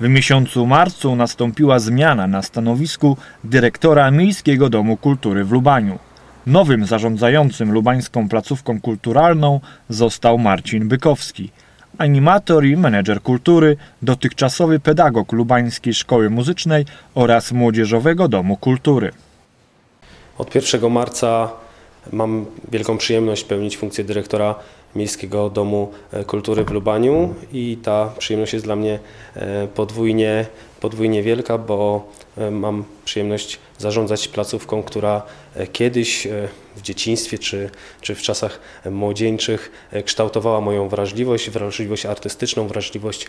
W miesiącu marcu nastąpiła zmiana na stanowisku dyrektora Miejskiego Domu Kultury w Lubaniu. Nowym zarządzającym lubańską placówką kulturalną został Marcin Bykowski. Animator i menedżer kultury, dotychczasowy pedagog Lubańskiej Szkoły Muzycznej oraz Młodzieżowego Domu Kultury. Od 1 marca mam wielką przyjemność pełnić funkcję dyrektora Miejskiego Domu e, Kultury w Lubaniu i ta przyjemność jest dla mnie e, podwójnie, podwójnie wielka, bo e, mam przyjemność zarządzać placówką, która kiedyś w dzieciństwie czy, czy w czasach młodzieńczych kształtowała moją wrażliwość, wrażliwość artystyczną, wrażliwość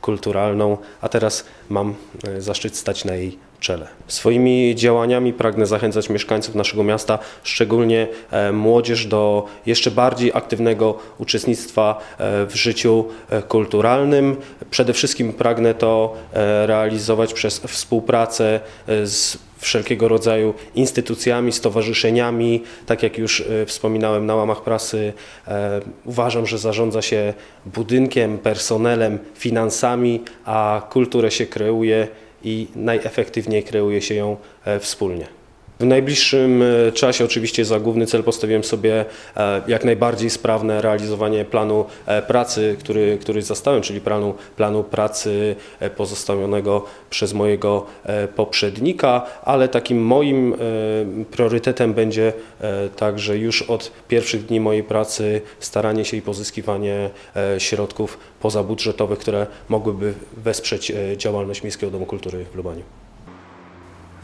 kulturalną, a teraz mam zaszczyt stać na jej czele. Swoimi działaniami pragnę zachęcać mieszkańców naszego miasta, szczególnie e, młodzież, do jeszcze bardziej aktywnego uczestnictwa e, w życiu e, kulturalnym. Przede wszystkim pragnę to realizować przez współpracę z wszelkiego rodzaju instytucjami, stowarzyszeniami. Tak jak już wspominałem na łamach prasy, uważam, że zarządza się budynkiem, personelem, finansami, a kulturę się kreuje i najefektywniej kreuje się ją e, wspólnie. W najbliższym e, czasie oczywiście za główny cel postawiłem sobie e, jak najbardziej sprawne realizowanie planu e, pracy, który, który zastałem, czyli planu, planu pracy pozostawionego przez mojego poprzednika, ale takim moim priorytetem będzie także już od pierwszych dni mojej pracy staranie się i pozyskiwanie środków pozabudżetowych, które mogłyby wesprzeć działalność Miejskiego Domu Kultury w Lubaniu.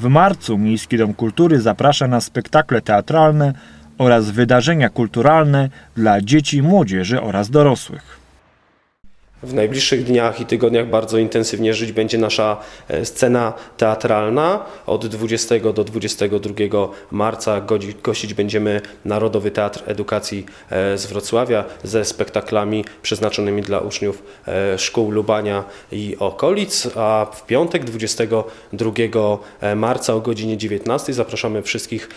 W marcu Miejski Dom Kultury zaprasza na spektakle teatralne oraz wydarzenia kulturalne dla dzieci, młodzieży oraz dorosłych. W najbliższych dniach i tygodniach bardzo intensywnie żyć będzie nasza e, scena teatralna. Od 20 do 22 marca gościć będziemy Narodowy Teatr Edukacji e, z Wrocławia ze spektaklami przeznaczonymi dla uczniów e, szkół Lubania i okolic, a w piątek 22 marca o godzinie 19 zapraszamy wszystkich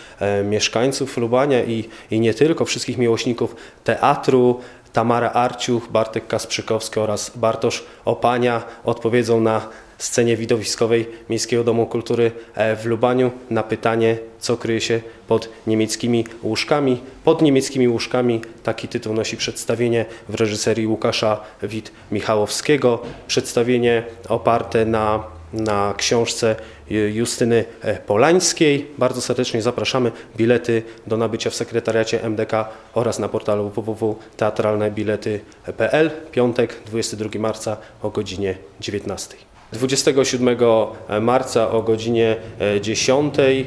mieszkańców Lubania i, i nie tylko, wszystkich miłośników teatru, Tamara Arciuch, Bartek Kasprzykowski oraz Bartosz Opania odpowiedzą na scenie widowiskowej Miejskiego Domu Kultury e, w Lubaniu na pytanie, co kryje się pod niemieckimi łóżkami. Pod niemieckimi łóżkami taki tytuł nosi przedstawienie w reżyserii Łukasza Wit-Michałowskiego. Przedstawienie oparte na, na książce Justyny e, Polańskiej. Bardzo serdecznie zapraszamy. Bilety do nabycia w sekretariacie MDK oraz na portalu www.teatralnebilety.pl. Piątek, 22 marca o godzinie 19. 27 marca o godzinie 10 e,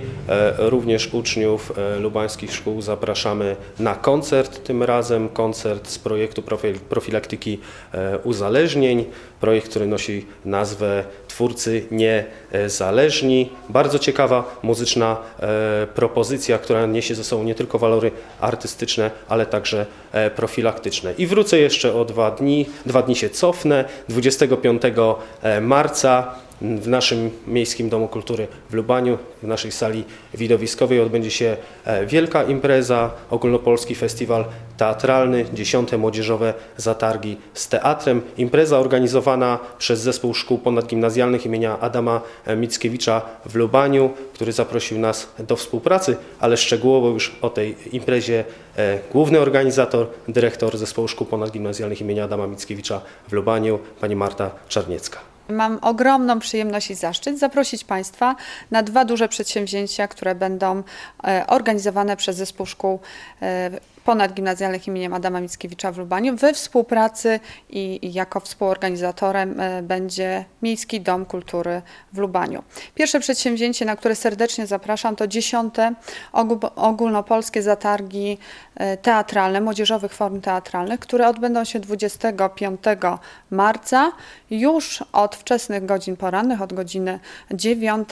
również uczniów e, lubańskich szkół zapraszamy na koncert, tym razem koncert z projektu profilaktyki uzależnień, projekt, który nosi nazwę Twórcy Niezależni. Bardzo ciekawa muzyczna e, propozycja, która niesie ze sobą nie tylko walory artystyczne, ale także e, profilaktyczne. I wrócę jeszcze o dwa dni, dwa dni się cofnę. 25 e, w naszym Miejskim Domu Kultury w Lubaniu, w naszej sali widowiskowej odbędzie się e, wielka impreza, ogólnopolski festiwal teatralny, dziesiąte młodzieżowe zatargi z teatrem. Impreza organizowana przez Zespół Szkół Ponadgimnazjalnych imienia Adama Mickiewicza w Lubaniu, który zaprosił nas do współpracy, ale szczegółowo już o tej imprezie e, główny organizator, dyrektor Zespołu Szkół Ponadgimnazjalnych imienia Adama Mickiewicza w Lubaniu, pani Marta Czarniecka. Mam ogromną przyjemność i zaszczyt zaprosić Państwa na dwa duże przedsięwzięcia, które będą e, organizowane przez Zespół Szkół e, ponadgimnazjalnych imieniem Adama Mickiewicza w Lubaniu. We współpracy i, jako współorganizatorem e, będzie Miejski Dom Kultury w Lubaniu. Pierwsze przedsięwzięcie, na które serdecznie zapraszam, to dziesiąte ogólnopolskie zatargi e, teatralne, młodzieżowych form teatralnych, które odbędą się 25 marca już od wczesnych godzin porannych, od godziny 9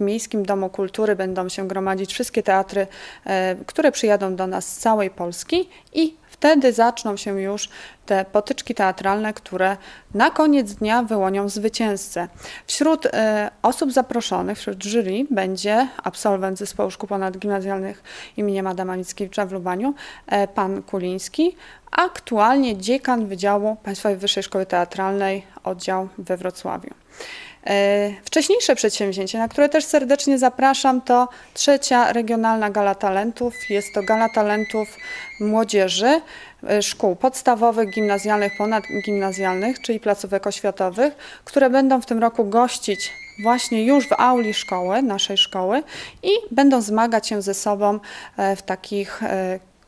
w Miejskim Domu Kultury będą się gromadzić wszystkie teatry, e, które przyjadą do nas z całej Polski Jeleniogórski i wtedy zaczną się już te potyczki teatralne, które na koniec dnia wyłonią zwycięzcę. Wśród e, osób zaproszonych, wśród jury będzie absolwent Zespołu Szkół Ponadgimnazjalnych im. Adama Mickiewicza w Lubaniu, e, pan Kuliński, aktualnie dziekan Wydziału Państwowej Wyższej Szkoły Teatralnej, oddział we Wrocławiu. E, Wcześniejsze przedsięwzięcie, na które też serdecznie zapraszam, to trzecia regionalna gala talentów. Jest to gala talentów młodzieży e, szkół podstawowych, gimnazjalnych, ponadgimnazjalnych, czyli placówek oświatowych, które będą w tym roku gościć właśnie już w auli szkoły, naszej szkoły i będą zmagać się ze sobą e, w takich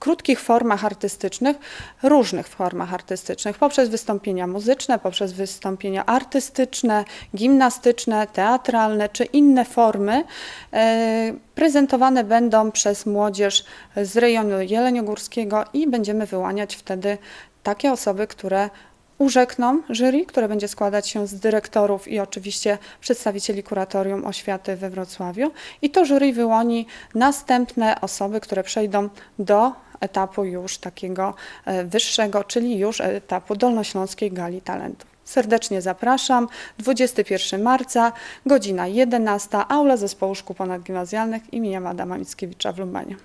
krótkich formach artystycznych, różnych formach artystycznych, poprzez wystąpienia muzyczne, poprzez wystąpienia artystyczne, gimnastyczne, teatralne czy inne formy. e, Prezentowane będą przez młodzież z rejonu Jeleniogórskiego i będziemy wyłaniać wtedy takie osoby, które urzekną jury, które będzie składać się z dyrektorów i oczywiście przedstawicieli kuratorium oświaty we Wrocławiu. I to jury wyłoni następne osoby, które przejdą do etapu już takiego e, wyższego, czyli już etapu Dolnośląskiej Gali Talentów. Serdecznie zapraszam. 21 marca, godzina 11, aula Zespołu Szkół Ponadgimnazjalnych im. Adama Mickiewicza w Lumbanie.